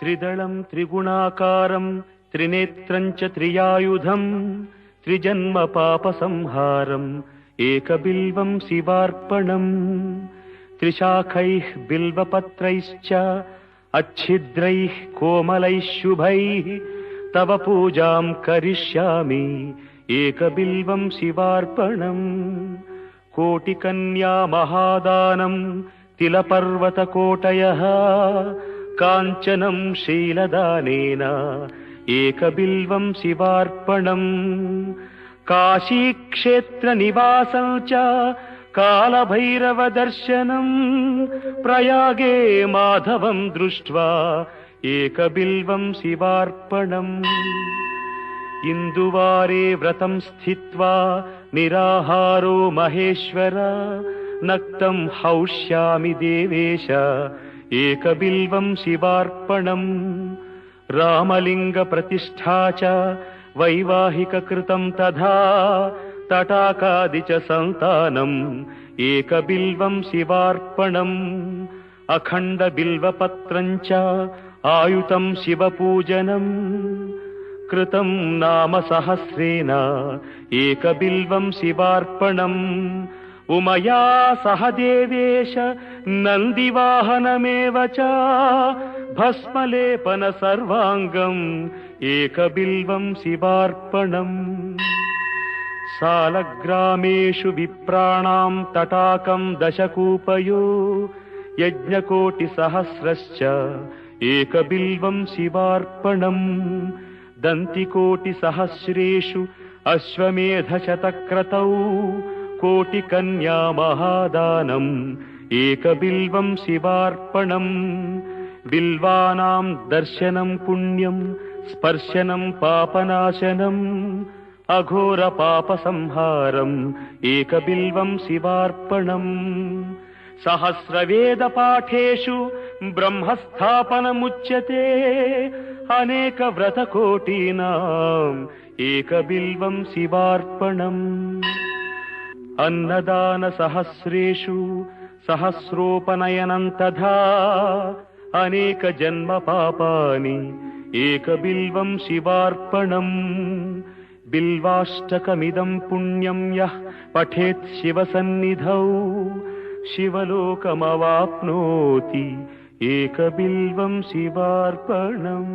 त्रिदळम् त्रिगुणाकारम् त्रिनेत्रम् च त्रियायुधम् त्रिजन्म पापसंहारम् एकबिल्वम् शिवार्पणम् त्रिशाखैः बिल्वपत्रैश्च अच्छिद्रैः कोमलैः शुभैः तव पूजाम् करिष्यामि एकबिल्वम् शिवार्पणम्। कोटिकन्या महादानम् तिलपर्वतकोटयः काञ्चनम् शीलदानेन एकबिल्वम् शिवार्पणम् काशीक्षेत्रनिवासम् च कालभैरवदर्शनम् प्रयागे माधवम् दृष्ट्वा एकबिल्वम् शिवार्पणम्। इन्दुवारे व्रतम् स्थित्वा निराहारो महेश्वर नक्तम् हौष्यामि देवेश एकबिल्वम् शिवार्पणम्। रामलिङ्गप्रतिष्ठा च वैवाहिककृतम् तथा तटाकादि च सन्तानम्। एकबिल्वम् शिवार्पणम्। अखण्डबिल्वपत्रम् च आयुतम् शिवपूजनम्। कृतम् नाम सहस्रेण। एकबिल्वम् शिवार्पणम् उमया सह देवेश नन्दिवाहनमेव च। भस्मलेपन सर्वाङ्गम् एकबिल्वम् शिवार्पणम्। सालग्रामेषु विप्राणाम् तटाकम् दशकूपयो यज्ञकोटिसहस्रश्च एकबिल्वम् शिवार्पणम्। दन्तिकोटिसहस्रेषु अश्वमेधशतक्रतौ कोटिकन्या महादानम् शिवार्पणम् बिल्वानाम् दर्शनम् पुण्यम् स्पर्शनम् पापनाशनम् अघोरपापसंहारम् एकबिल्वम् शिवार्पणम् सहस्रवेदपाठेषु ब्रह्मस्थापनमुच्यते अनेकव्रतकोटीनाम् एकबिल्वम् शिवार्पणम् अन्नदानसहस्रेषु सहस्रोपनयनम् तथा अनेकजन्मपापानि एकबिल्वम् शिवार्पणम् बिल्वाष्टकमिदम् पुण्यम् यः पठेत् शिवसन्निधौ शिवलोकमवाप्नोति एकबिल्वम् शिवार्पणम्